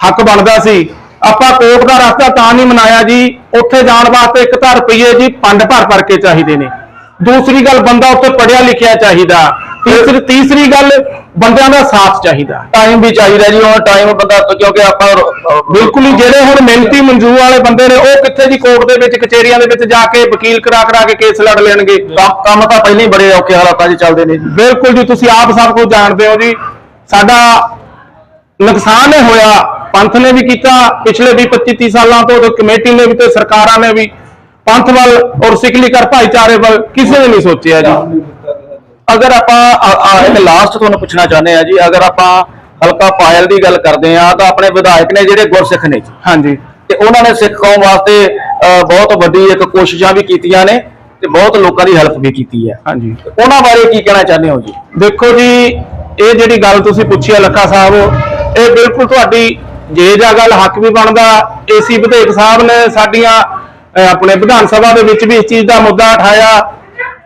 ਹੱਕ ਬਣਦਾ ਸੀ। ਆਪਾਂ ਕੋਰਟ ਦਾ ਰਸਤਾ ਤਾਂ ਨਹੀਂ ਮਨਾਇਆ ਜੀ। ਉੱਥੇ ਜਾਣ ਵਾਸਤੇ ਇੱਕ ਤਾਂ ਰੁਪਈਏ ਜੀ ਪੰਡ ਭਰ ਭਰ ਕੇ ਚਾਹੀਦੇ ਨੇ। ਦੂਸਰੀ ਗੱਲ ਬੰਦਾ ਉੱਥੇ ਪੜਿਆ ਲਿਖਿਆ ਚਾਹੀਦਾ। ਤੀਸਰੀ ਤੀਸਰੀ ਗੱਲ ਬੰਦਿਆਂ ਦਾ ਸਾਥ ਚਾਹੀਦਾ
ਟਾਈਮ ਵੀ ਚਾਹੀਦਾ ਜੀ ਉਹ ਟਾਈਮ ਬੰਦਾ ਕਿਉਂਕਿ ਆਪਾਂ
ਬਿਲਕੁਲ ਹੀ ਜਿਹੜੇ ਹੁਣ ਮਿਹਨਤੀ ਮਨਜ਼ੂਰ ਵਾਲੇ ਬੰਦੇ ਨੇ ਉਹ ਕਿੱਥੇ ਜੀ ਕੋਰਟ ਦੇ ਵਿੱਚ ਕਚਹਿਰੀਆਂ ਦੇ ਵਿੱਚ ਜਾ ਕੇ ਵਕੀਲ ਕਰਾ ਕਰਾ ਕੇ ਕੇਸ ਲੜ ਲੈਣਗੇ।
ਕੰਮ ਤਾਂ ਪਹਿਲਾਂ ਹੀ ਬੜੇ ਔਖੇ ਹਾਲਾਤਾਂ 'ਚ ਚੱਲਦੇ ਨੇ ਜੀ।
ਬਿਲਕੁਲ ਜੀ ਤੁਸੀਂ ਆਪ ਸਭ ਕੁਝ ਜਾਣਦੇ ਹੋ ਜੀ। ਸਾਡਾ ਨੁਕਸਾਨ ਇਹ ਹੋਇਆ ਪੰਥ ਨੇ ਵੀ ਕੀਤਾ ਪਿਛਲੇ 20 25 30 ਸਾਲਾਂ ਤੋਂ ਤੇ ਕਮੇਟੀ ਨੇ ਵੀ ਤੇ ਸਰਕਾਰਾਂ ਨੇ ਵੀ ਪੰਥ ਵੱਲ ਔਰ ਸਿੱਖਲੀ ਕਰ ਭਾਈਚਾਰੇ ਵੱਲ ਕਿਸੇ ਨੇ ਨਹੀਂ ਸੋਚਿਆ ਜੀ।
ਅਗਰ ਆਪਾਂ ਆ- ਆ ਇੱਕ ਲਾਸਟ ਤੁਹਾਨੂੰ ਪੁੱਛਣਾ ਚਾਹੁੰਦੇ ਆ ਜੀ ਅਗਰ ਆਪਾਂ ਹਲਕਾ ਪਾਇਲ ਦੀ ਗੱਲ ਕਰਦੇ ਆ ਤਾਂ ਆਪਣੇ ਵਿਧਾਇਕ ਨੇ ਜਿਹੜੇ ਗੁਰਸਿੱਖ ਨੇ
ਹਾਂਜੀ।
ਤੇ ਉਹਨਾਂ ਨੇ ਸਿੱਖ ਕੌਮ ਵਾਸਤੇ ਬਹੁਤ ਵੱਡੀ ਇੱਕ ਕੋਸ਼ਿਸ਼ਾਂ ਵੀ ਕੀਤੀਆਂ ਨੇ ਤੇ ਬਹੁਤ ਲੋਕਾਂ ਦੀ ਹੈਲਪ ਵੀ ਕੀਤੀ ਹੈ।
ਹਾਂਜੀ।
ਉਹਨਾਂ ਬਾਰੇ ਕੀ ਕਹਿਣਾ ਚਾਹੁੰਦੇ ਹੋ ਜੀ?
ਦੇਖੋ ਜੀ ਇਹ ਜਿਹੜੀ ਗੱਲ ਤੁਸੀਂ ਪੁੱਛੀ ਹੈ ਲੱਖਾ ਸਾਹਿਬ ਇਹ ਬਿਲਕੁਲ ਤੁਹਾਡੀ ਜੇ ਜਾਂ ਗੱਲ ਹੱਕ ਵੀ ਬਣਦਾ ਏਸੀ ਵਿਧਾਇਕ ਸਾਹਿਬ ਨੇ ਸਾਡੀਆਂ ਆਪਣੇ ਵਿਧਾਨ ਸਭਾ ਦੇ ਵਿੱਚ ਵੀ ਇਸ ਚੀਜ਼ ਦਾ ਮੁੱਦਾ ਉਠਾਇਆ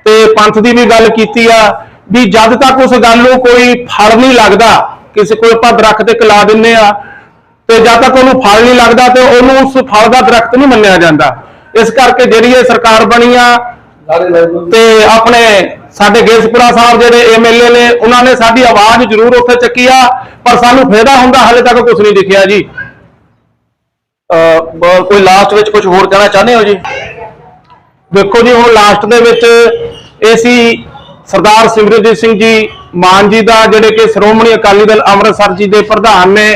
ਤੇ ਪੰਥ ਦੀ ਵੀ ਗੱਲ ਕੀਤੀ ਆ ਵੀ ਜਦ ਤੱਕ ਉਸ ਗੱਲ ਨੂੰ ਕੋਈ ਫਲ ਨਹੀਂ ਲੱਗਦਾ ਕਿਸੇ ਕੋਈ ਆਪਾਂ ਦਰਖਤ ਤੇ ਕਲਾ ਦਿੰਨੇ ਆ ਤੇ ਜਦ ਤੱਕ ਉਹਨੂੰ ਫਲ ਨਹੀਂ ਲੱਗਦਾ ਤੇ ਉਹਨੂੰ ਉਸ ਫਲ ਦਾ ਦਰਖਤ ਨਹੀਂ ਮੰਨਿਆ ਜਾਂਦਾ। ਇਸ ਕਰਕੇ ਜਿਹੜੀ ਇਹ ਸਰਕਾਰ ਬਣੀ ਆ ਤੇ ਆਪਣੇ ਸਾਡੇ ਗੇਸਪੁਰਾ ਸਾਹਿਬ ਜਿਹੜੇ ਐਮਐਲਏ ਨੇ ਉਹਨਾਂ ਨੇ ਸਾਡੀ ਆਵਾਜ਼ ਜ਼ਰੂਰ ਉੱਥੇ ਚੱਕੀ ਆ ਪਰ ਸਾਨੂੰ ਫਾਇਦਾ ਹੁੰਦਾ ਹਲੇ ਤੱਕ ਕੁਝ ਨਹੀਂ ਦਿਖਿਆ ਜੀ।
ਕੋਈ ਲਾਸਟ ਵਿੱਚ ਕੁਝ ਹੋਰ ਕਹਿਣਾ ਚਾਹੁੰਦੇ ਹੋ ਜੀ?
ਦੇਖੋ ਜੀ, ਹੁਣ ਲਾਸਟ ਦੇ ਵਿੱਚ ਇਹ ਸੀ ਸਰਦਾਰ ਸਿਮਰਜੀਤ ਸਿੰਘ ਜੀ ਮਾਨ ਜੀ ਦਾ, ਜਿਹੜੇ ਕਿ ਸ਼੍ਰੋਮਣੀ ਅਕਾਲੀ ਦਲ ਅੰਮ੍ਰਿਤਸਰ ਜੀ ਦੇ ਪ੍ਰਧਾਨ ਨੇ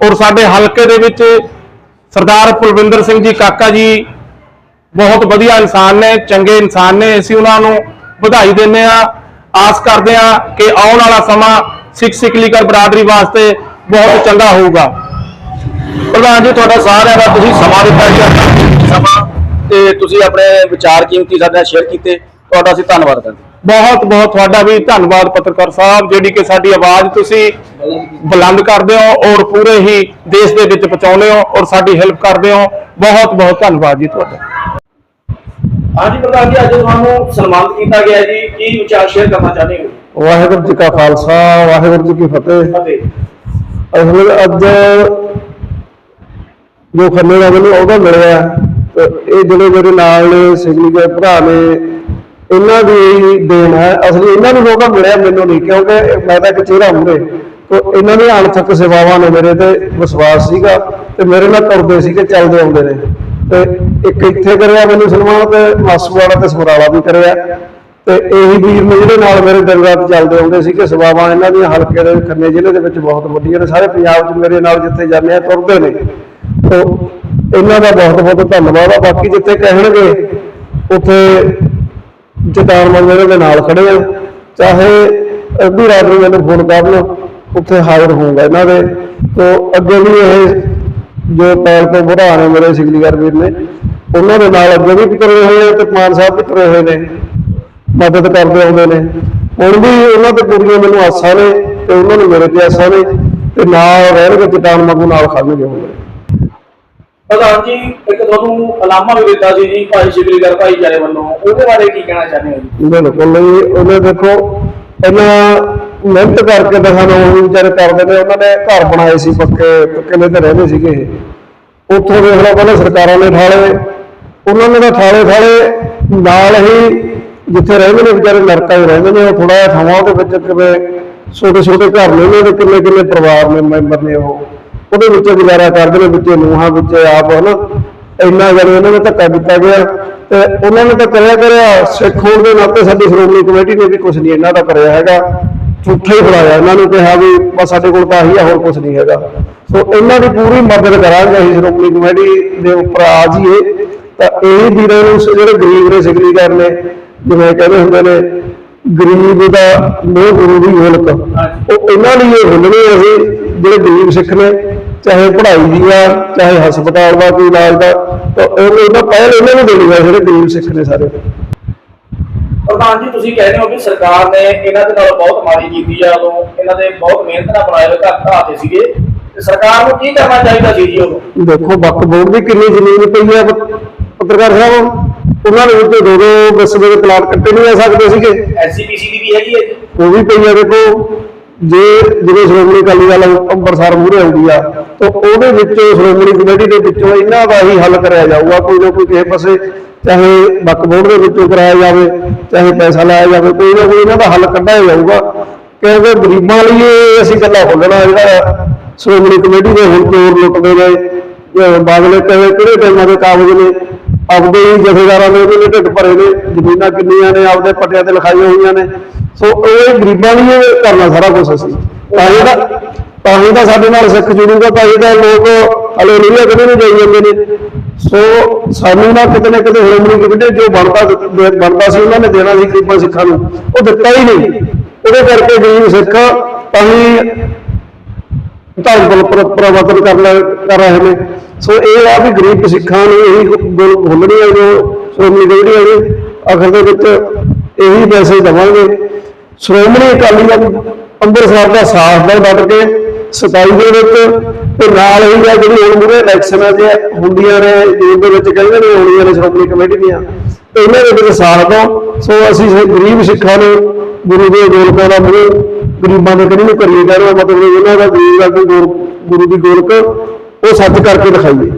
ਔਰ ਸਾਡੇ ਹਲਕੇ ਦੇ ਵਿੱਚ ਸਰਦਾਰ ਕੁਲਵਿੰਦਰ ਸਿੰਘ ਜੀ ਕਾਕਾ ਜੀ ਬਹੁਤ ਵਧੀਆ ਇਨਸਾਨ ਨੇ, ਚੰਗੇ ਇਨਸਾਨ ਨੇ, ਅਸੀਂ ਉਹਨਾਂ ਨੂੰ ਵਧਾਈ ਦਿੰਦੇ ਆ ਆਸ ਕਰਦੇ ਆ ਕਿ ਆਉਣ ਵਾਲਾ ਸਮਾਂ ਸਿੱਖ ਸਿੱਖਲੀਕਰ ਬਰਾਦਰੀ ਵਾਸਤੇ ਬਹੁਤ ਚੰਗਾ ਹੋਊਗਾ।
ਪ੍ਰਧਾਨ ਜੀ, ਤੁਹਾਡਾ ਸਾਰਿਆਂ ਦਾ ਤੁਸੀਂ ਸਮਾਂ ਦਿੱਤਾ ਜੀ। ਸਮਾਂ ਤੇ ਤੁਸੀਂ ਆਪਣੇ ਵਿਚਾਰ ਕੀਮਤੀ ਸਾਡੇ ਨਾਲ ਸ਼ੇਅਰ ਕੀਤੇ ਤੁਹਾਡਾ ਅਸੀਂ ਧੰਨਵਾਦ ਕਰਦੇ ਹਾਂ।
ਬਹੁਤ ਬਹੁਤ ਤੁਹਾਡਾ ਵੀ ਧੰਨਵਾਦ ਪੱਤਰਕਾਰ ਸਾਹਿਬ ਜਿਹੜੀ ਕਿ ਸਾਡੀ ਆਵਾਜ਼ ਤੁਸੀਂ ਬੁਲੰਦ ਕਰਦੇ ਹੋ ਔਰ ਪੂਰੇ ਹੀ ਦੇਸ਼ ਦੇ ਵਿੱਚ ਪਹੁੰਚਾਉਂਦੇ ਹੋ ਔਰ ਸਾਡੀ ਹੈਲਪ ਕਰਦੇ ਹੋ। ਬਹੁਤ ਬਹੁਤ ਧੰਨਵਾਦ ਜੀ ਤੁਹਾਡਾ।
ਹਾਂਜੀ ਪ੍ਰਧਾਨ ਜੀ ਅੱਜ ਤੁਹਾਨੂੰ ਸਨਮਾਨਿਤ ਕੀਤਾ ਗਿਆ ਜੀ। ਕੀ ਵਿਚਾਰ ਸ਼ੇਅਰ ਕਰਨਾ ਚਾਹੁੰਦੇ ਹੋ?
ਵਾਹਿਗੁਰੂ ਜੀ ਕਾ ਖਾਲਸਾ ਵਾਹਿਗੁਰੂ ਜੀ ਕੀ ਫਤਿਹ। ਅਸਲ ਅੱਜ ਜੋ ਖੰਨੇ ਦਾ ਮੈਨੂੰ ਉਹਦਾ ਮਿਲਿਆ ਇਹ ਜਿਹੜੇ ਮੇਰੇ ਨਾਲ ਨੇ ਸਿਗਲੀ ਦੇ ਭਰਾ ਨੇ, ਇਹਨਾਂ ਦੀ ਦੇਣ ਹੈ। ਅਸਲੀ ਇਹਨਾਂ ਨੂੰ ਮੌਕਾ ਮਿਲਿਆ ਮੈਨੂੰ ਨਹੀਂ, ਕਿਉਂਕਿ ਮੈਂ ਤਾਂ ਇੱਕ ਚਿਹਰਾ ਮੂਰੇ ਤੇ ਇਹਨਾਂ ਦੀ ਅਣਥੱਕ ਸੇਵਾਵਾਂ ਨੇ ਮੇਰੇ ਤੇ ਵਿਸ਼ਵਾਸ ਸੀਗਾ ਤੇ ਮੇਰੇ ਨਾਲ ਤੁਰਦੇ ਸੀਗੇ ਚੱਲਦੇ ਆਉਂਦੇ ਨੇ। ਤੇ ਇੱਕ ਇੱਥੇ ਕਰਿਆ ਮੈਨੂੰ ਸਨਮਾਨ ਤੇ ਮਾਸੂਵਾਲਾ ਤੇ ਸਮਰਾਲਾ ਵੀ ਕਰਿਆ। ਤੇ ਇਹੀ ਵੀਰ ਨੇ ਜਿਹੜੇ ਨਾਲ ਮੇਰੇ ਦਿਨ ਰਾਤ ਚੱਲਦੇ ਆਉਂਦੇ ਸੀ ਕਿ ਸੇਵਾਵਾਂ ਇਹਨਾਂ ਦੀਆਂ ਹਲਕੇ ਦੇ ਖੰਨੇ ਜ਼ਿਲ੍ਹੇ ਦੇ ਵਿੱਚ ਬਹੁਤ ਵੱਡੀਆਂ ਨੇ। ਸਾਰੇ ਪੰਜਾਬ 'ਚ ਮੇਰੇ ਨਾਲ ਜਿੱਥੇ ਜਾਂਦੇ ਆ, ਤੁਰਦੇ ਨੇ। ਤੋ ਇਹਨਾਂ ਦਾ ਬਹੁਤ ਬਹੁਤ ਧੰਨਵਾਦ ਆ। ਬਾਕੀ ਜਿੱਥੇ ਕਹਿਣਗੇ, ਉੱਥੇ ਜਤਾਨ ਮੰਗਣੇ ਦੇ ਨਾਲ ਖੜੇ ਆ। ਚਾਹੇ ਅੱਧੀ ਰਾਤ ਨੂੰ ਮੈਨੂੰ ਫੋਨ ਕਰ ਲਓ, ਉੱਥੇ ਹਾਜ਼ਰ ਹੋਊਗਾ ਇਹਨਾਂ ਦੇ। ਤੋ ਅੱਗੇ ਵੀ ਇਹ ਜੋ ਪੈਰ ਤੋਂ ਬੁਢਾ ਨੇ ਮੇਰੇ ਸਿਗਲੀਗਰ ਵੀਰ ਨੇ, ਉਹਨਾਂ ਦੇ ਨਾਲ ਅੱਗੇ ਵੀ ਤੁਰੇ ਹੋਏ ਆ ਤੇ ਮਾਨ ਸਾਹਿਬ ਵੀ ਤੁਰੇ ਹੋਏ ਨੇ। ਮਦਦ ਕਰਦੇ ਆਉਂਦੇ ਨੇ। ਹੁਣ ਵੀ ਉਹਨਾਂ ਤੇ ਪੂਰੀਆਂ ਮੈਨੂੰ ਆਸਾਂ ਨੇ ਤੇ ਉਹਨਾਂ ਨੂੰ ਮੇਰੇ ਤੇ ਆਸਾਂ ਨੇ ਤੇ ਨਾਲ ਰਹਿਣਗੇ ਚਟਾਨ ਵਾਂਗੂ ਨਾਲ ਖੜਨਗੇ ਹੋਣਗੇ
ਪ੍ਰਧਾਨ ਜੀ, ਇੱਕ ਤੁਹਾਨੂੰ ਅਲਾਮਾ ਵੀ ਦਿੱਤਾ ਸੀ ਜੀ, ਭਾਈ ਸ਼ਿਵਲੀਗਰ ਭਾਈਚਾਰੇ ਵੱਲੋਂ। ਉਹਦੇ ਬਾਰੇ ਕੀ ਕਹਿਣਾ ਚਾਹੁੰਦੇ ਹੋ ਜੀ?
ਬਿਲਕੁਲ ਨਹੀਂ ਉਹਨੇ ਦੇਖੋ, ਪਹਿਲਾਂ ਮਿਹਨਤ ਕਰਕੇ ਦਸਾਂ ਉਹ ਵਿਚਾਰੇ ਕਰਦੇ ਨੇ, ਉਹਨਾਂ ਨੇ ਘਰ ਬਣਾਏ ਸੀ ਪੱਕੇ ਕਿਲੇ ਤੇ ਰਹਿੰਦੇ ਸੀਗੇ ਉੱਥੋਂ ਦੇਖ ਲਓ, ਪਹਿਲਾਂ ਸਰਕਾਰਾਂ ਨੇ ਠਾਲੇ ਉਹਨਾਂ ਨੇ ਤਾਂ ਠਾਲੇ ਠਾਲੇ ਨਾਲ ਹੀ ਜਿੱਥੇ ਰਹਿੰਦੇ ਨੇ, ਵਿਚਾਰੇ ਨਰਕਾਂ 'ਚ ਰਹਿੰਦੇ ਨੇ, ਉਹ ਥੋੜਾ ਜਿਹਾ ਥਾਵਾਂ ਦੇ ਵਿੱਚ ਕਿਵੇਂ ਛੋਟੇ ਛੋਟੇ ਘਰ ਨੇ, ਉਹਨਾਂ ਦੇ ਕਿੰਨੇ ਕਿੰਨੇ ਪਰਿਵਾਰ ਨੇ, ਮੈਂਬਰ ਨੇ ਉਹ। ਉਹਦੇ ਵਿੱਚ ਗੁਜ਼ਾਰਾ ਕਰਦੇ ਨੇ, ਵਿੱਚ ਨੂਹਾਂ, ਵਿੱਚ ਆਪ, ਹਨਾ। ਇੰਨਾ ਜਦੋਂ ਇਹਨਾਂ ਨੇ ਧੱਕਾ ਦਿੱਤਾ ਗਿਆ। ਤੇ ਉਹਨਾਂ ਨੇ ਤਾਂ ਕਰਿਆ ਕਰਿਆ, ਸਿੱਖ ਹੋਣ ਦੇ ਨਾਤੇ ਸਾਡੀ ਸ਼੍ਰੋਮਣੀ ਕਮੇਟੀ ਨੇ ਵੀ ਕੁਝ ਨਹੀਂ ਇਹਨਾਂ ਦਾ ਕਰਿਆ ਹੈਗਾ। ਝੂਠੇ ਹੀ ਫੜਾਇਆ ਇਹਨਾਂ ਨੂੰ, ਕਿਹਾ ਵੀ ਬਸ ਸਾਡੇ ਕੋਲ ਤਾਂ ਆਹੀ ਆ, ਹੋਰ ਕੁਝ ਨਹੀਂ ਹੈਗਾ। ਸੋ ਇਹਨਾਂ ਦੀ ਪੂਰੀ ਮਦਦ ਕਰਾਂਗੇ ਅਸੀਂ ਸ਼੍ਰੋਮਣੀ ਕਮੇਟੀ ਦੇ ਉੱਪਰ ਆ ਜੀਏ ਤਾਂ ਇਹ ਵੀਰਾਂ ਨੂੰ ਜਿਹੜੇ ਗਰੀਬ ਨੇ ਸਿਗਲੀਗਰ ਨੇ, ਜਿਵੇਂ ਕਹਿੰਦੇ ਹੁੰਦੇ ਨੇ, ਗਰੀਬ ਦਾ ਮੋਹ ਗੁਰੂ ਦੀ ਗੋਲਕ ਉਹ ਇਹਨਾਂ ਲਈ ਇਹ ਹੁੰਦੇ ਅਸੀਂ ਜਿਹੜੇ ਗਰੀਬ ਸਿੱਖ ਨੇ ਚਾਹੇ ਪੜ੍ਹਾਈ ਦੀ ਆ ਚਾਹੇ ਹਸਪਤਾਲ ਦਾ ਕੋਈ ਇਲਾਜ ਦਾ ਤਾਂ ਉਹ ਇਹਨਾਂ ਪਹਿਲ ਇਹਨਾਂ ਨੂੰ ਦੇਣੀ ਆ ਜਿਹੜੇ ਗਰੀਬ ਸਿੱਖ ਨੇ ਸਾਰੇ।
ਪ੍ਰਧਾਨ ਜੀ ਤੁਸੀਂ ਕਹਿੰਦੇ ਹੋ ਵੀ ਸਰਕਾਰ ਨੇ ਇਹਨਾਂ ਦੇ ਨਾਲ ਬਹੁਤ ਮਾੜੀ ਕੀਤੀ ਆ ਉਦੋਂ ਇਹਨਾਂ ਦੇ ਬਹੁਤ ਮਿਹਨਤ ਨਾਲ ਬਣਾਏ ਹੋਏ ਘਰ ਢਾਤੇ ਸੀਗੇ। ਤੇ ਸਰਕਾਰ ਨੂੰ ਕੀ ਕਰਨਾ ਚਾਹੀਦਾ ਸੀ ਜੀ ਉਦੋਂ?
ਦੇਖੋ ਵਕਫ ਬੋਰਡ ਦੀ ਕਿੰਨੀ ਜ਼ਮੀਨ ਪਈ ਪ- ਪੱਤਰਕਾਰ ਸਾਹਿਬ ਉਹਨਾਂ ਦੇ ਵਿੱਚ ਦੋ ਦੋ ਵਿਸਵੇ ਦੇ ਪਲਾਟ ਕੱਟੇ ਨਹੀਂ ਆ ਸਕਦੇ ਸੀਗੇ।
ਐਸਜੀਪੀਸੀ ਦੀ ਵੀ ਹੈਗੀ ਹੈ
ਉਹ ਵੀ ਪਈ ਆ ਦੇਖੋ ਜੇ ਜਿਵੇਂ ਸ਼੍ਰੋਮਣੀ ਅਕਾਲੀ ਦਲ ਅੰਮ੍ਰਿਤਸਰ ਮੂਹਰੇ ਆਉਂਦੀ ਆ ਤਾਂ ਉਹਦੇ ਵਿੱਚੋਂ, ਸ਼੍ਰੋਮਣੀ ਕਮੇਟੀ ਦੇ ਵਿੱਚੋਂ ਇਹਨਾਂ ਦਾ ਹੀ ਹੱਲ ਕਰਿਆ ਜਾਊਗਾ, ਕੋਈ ਨਾ ਕੋਈ ਕਿਸੇ ਪਾਸੇ, ਚਾਹੇ ਵਕਫ ਬੋਰਡ ਦੇ ਵਿੱਚੋਂ ਕਰਾਇਆ ਜਾਵੇ, ਚਾਹੇ ਪੈਸਾ ਲਾਇਆ ਜਾਵੇ, ਕੋਈ ਨਾ ਕੋਈ ਇਹਨਾਂ ਦਾ ਹੱਲ ਕੱਢਿਆ ਜਾਊਗਾ। ਕਿਉਂਕਿ ਗਰੀਬਾਂ ਲਈ ਅਸੀਂ ਗੱਲਾਂ ਖੋਲਣਾ, ਜਿਹੜਾ ਸ਼੍ਰੋਮਣੀ ਕਮੇਟੀ ਦੇ ਹੁਣ ਚੋਰ ਲੁੱਟਦੇ ਨੇ ਬਾਦਲੇ ਕਹੇ ਕਿਹੜੇ ਟਾਈਮਾਂ ਦੇ ਕਾਬਜ਼ ਨੇ, ਆਪਦੇ ਹੀ ਜਥੇਦਾਰਾਂ ਦੇ ਉਹਦੇ ਢਿੱਡ ਭਰੇ ਨੇ, ਜ਼ਮੀਨਾਂ ਕਿੰਨੀਆਂ ਨੇ, ਆਪਦੇ ਪੱਟਿਆਂ ਤੇ ਲਿਖਾਈਆਂ ਹੋਈਆਂ ਨੇ। ਸੋ ਇਹ ਗਰੀਬਾਂ ਲਈ ਕਰਨਾ ਸਾਰਾ ਕੁਝ ਅਸੀਂ। ਤਾਂ ਜਿਹੜਾ ਤਾਂ ਹੀ ਤਾਂ ਸਾਡੇ ਨਾਲ ਸਿੱਖ ਜੁੜੂਗਾ ਤਾਂ ਹੀ ਤਾਂ ਲੋਕ ਹਲੇ ਕਦੇ ਕਿਤੇ ਨਹੀਂ ਜਾਈ ਜਾਂਦੇ ਨੇ। ਸੋ ਸਾਨੂੰ ਨਾ ਕਿਤੇ ਨਾ ਕਿਤੇ ਹੋਮਣੀ ਕਮੇਟੀ ਜੋ ਬਣਦਾ ਬਣਦਾ ਸੀ, ਉਹਨਾਂ ਨੇ ਦੇਣਾ ਸੀ ਗਰੀਬਾਂ ਸਿੱਖਾਂ ਨੂੰ। ਉਹ ਦਿੱਤਾ ਹੀ ਨਹੀਂ। ਉਹਦੇ ਕਰਕੇ ਗਰੀਬ ਸਿੱਖ ਤਾਂ ਹੀ ਧਰਮ ਬਲ ਪ੍ਰ- ਪ੍ਰਵਰਤਨ ਕਰ ਲੈ- ਕਰ ਰਹੇ ਨੇ। ਸੋ ਇਹ ਆ ਵੀ ਗਰੀਬ ਸਿੱਖਾਂ ਨੂੰ ਇਹੀ ਗੁਲ ਭੁੱਲਣੀ ਹੈ ਜੋ ਸ਼੍ਰੋਮਣੀ ਕਮੇਟੀ ਹੈ ਆਖਰ ਦੇ ਵਿੱਚ ਇਹੀ ਪੈਸੇ ਦੇਵਾਂਗੇ। ਸ਼੍ਰੋਮਣੀ ਅਕਾਲੀ ਦਲ ਅੰਮ੍ਰਿਤਸਰ ਦਾ ਸਾਥ ਦਾ ਡਟ ਕੇ 27 ਦੇ ਵਿੱਚ ਤੇ ਨਾਲ ਹੀ ਆ ਜਿਹੜੀ ਹੁਣ ਮੂਰੇ ਇਲੈਕਸ਼ਨਾਂ ਜੇ ਹੁੰਦੀਆਂ ਨੇ, ਜੂਨ ਦੇ ਵਿੱਚ ਕਹਿੰਦੇ ਨੇ ਹੋਣੀਆਂ ਨੇ ਸ਼੍ਰੋਮਣੀ ਕਮੇਟੀ ਦੀਆਂ। ਤੇ ਇਹਨਾਂ ਦੇ ਵਿੱਚ ਸਾਥ ਦਿਓ। ਸੋ ਅਸੀਂ ਗਰੀਬ ਸਿੱਖਾਂ ਨੂੰ, ਗੁਰੂ ਦੇ ਗੋਲਕਾਂ ਦਾ ਮੂੰਹ ਗਰੀਬਾਂ ਦੇ ਕਰੀ ਨੂੰ ਕਰੀਏ ਕਹਿੰਦਾ ਮਤਲਬ ਇਹਨਾਂ ਦਾ ਗਰੀਬ ਦਾ ਕੋਈ ਗੋਲ- ਗੁਰੂ ਦੀ ਗੋਲਕ, ਉਹ ਸੱਚ ਕਰਕੇ ਦਿਖਾਈਏ।